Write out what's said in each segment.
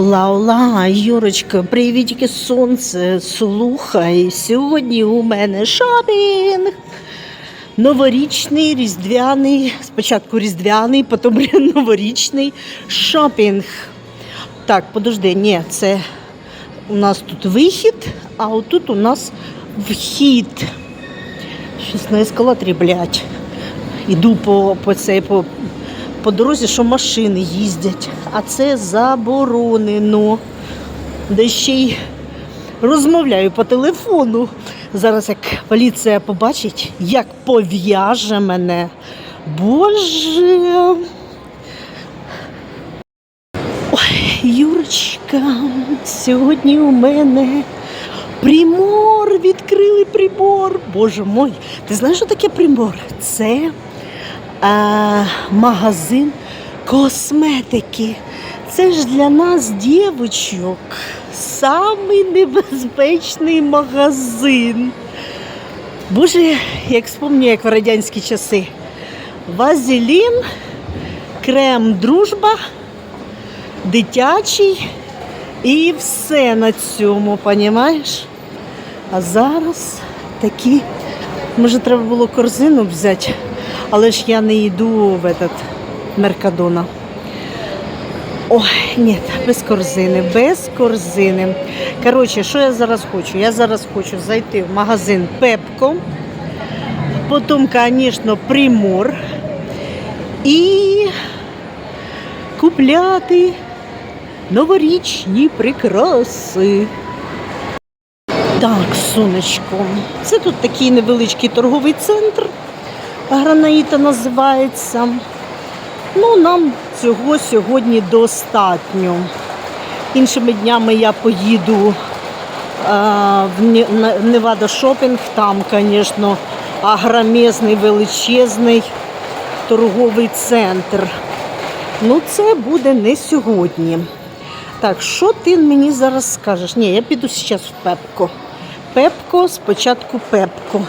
Лаула, Юрочка, привітки сонце, слухай. Сьогодні у мене шопінг. Новорічний, різдвяний, спочатку різдвяний, потім новорічний шопінг. Так, подожди, ні, це у нас тут вихід, а отут у нас вхід. Щось на ескалаторі, блядь. Іду по, по, цей, по, по дорозі, що машини їздять, а це заборонено. Де ще й розмовляю по телефону. Зараз як поліція побачить, як пов'яже мене. Боже. Ой, Юрочка, сьогодні у мене примор, відкрили примор. Боже мой, ти знаєш, що таке примор? Це магазин косметики. Це ж для нас, дівчинок, самий небезпечний магазин. Боже, як спомню, як в радянські часи. Вазелін, крем дружба, дитячий і все на цьому, понімаєш? А зараз такі, може, треба було корзину взяти, але ж я не йду в этот Меркадона. Ой, ні, без корзини, без корзини. Коротше, що я зараз хочу? Я зараз хочу зайти в магазин Пепко, потім, звісно, Примор і купляти новорічні прикраси. Так, сонечко. Це тут такий невеличкий торговий центр. Гранаїта називається. Ну, нам цього сьогодні достатньо. Іншими днями я поїду а, в Ні- Невада Шопінг. Там, звісно, агромезний величезний торговий центр. Ну, це буде не сьогодні. Так, що ти мені зараз скажеш? Ні, я піду зараз в Пепко. Пепко, спочатку Пепко.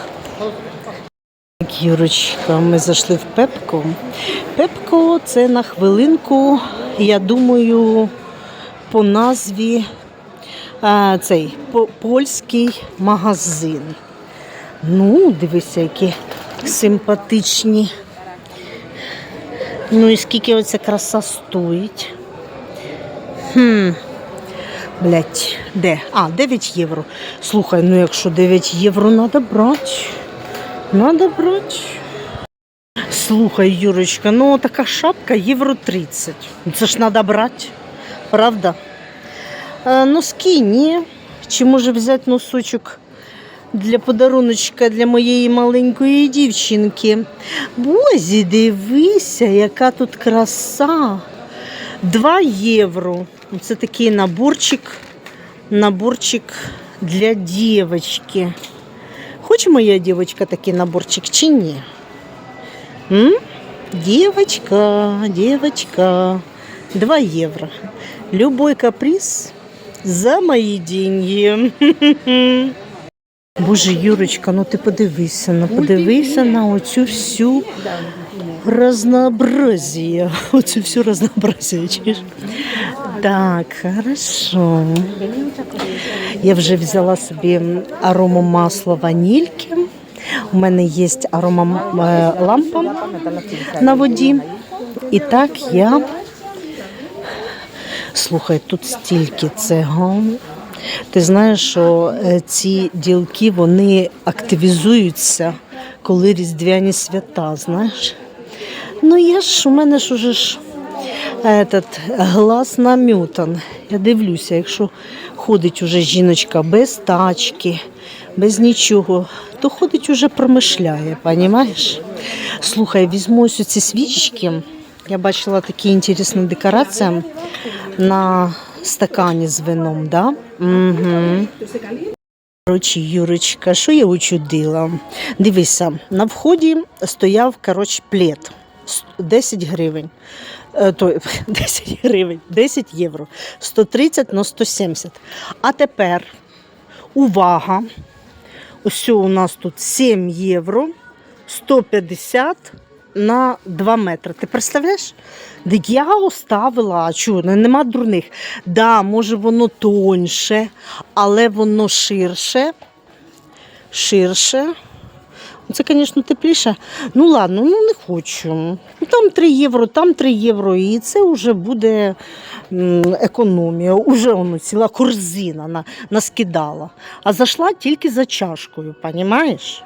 Юрочка, ми зайшли в Пепко. Пепко це на хвилинку, я думаю, по назві а, цей по- польський магазин. Ну, дивися, які симпатичні. Ну і скільки оця краса стоїть? Хм. Блять, де? А, 9 євро. Слухай, ну якщо 9 євро треба брати. Надо брати. Слухай, Юрочка, ну така шапка євро 30. Ну, Це ж треба брати, правда? А, носки ні. Чи може взяти носочок для подаруночка для моєї маленької дівчинки? Бозі, дивися, яка тут краса. 2 євро. Це такий наборчик. Наборчик для дівчинки. Хоче моя дівчинка такий наборчик чи ні? М? Девочка, девочка. 2 євро. Любой каприз за мої деньги. Боже, Юрочка, ну ти подивися, ну подивися на оцю всю разнообразие. Оцю всю разнообразие, чуєш? Так, хорошо. Я вже взяла собі аромамасло ванільки. У мене є аромалампа на воді. І так я. Слухай, тут стільки цього. Ти знаєш, що е, ці ділки вони активізуються, коли різдвяні свята, знаєш? Ну, я ж, у мене ж уже ж этот, глаз намютан. Я дивлюся, якщо ходить уже жіночка без тачки, без нічого, то ходить уже промишляє, розумієш? Слухай, візьму ось ці свічки. Я бачила такі інтересні декорації на стакані з вином, да? Угу. Коротше, Юрочка, що я учудила? Дивися, на вході стояв коротше, плед. С- 10 гривень. Е, То, 10 гривень, 10 євро. 130 на 170. А тепер увага! Ось у нас тут 7 євро, 150 на 2 метри. Ти представляєш? Дик я оставила, а чого, нема дурних. Да, може воно тоньше, але воно ширше. Ширше. Це, звісно, тепліше. Ну ладно, ну не хочу. Ну, Там 3 євро, там 3 євро, і це вже буде економія. Уже воно ціла корзина на, наскидала. А зайшла тільки за чашкою, розумієш?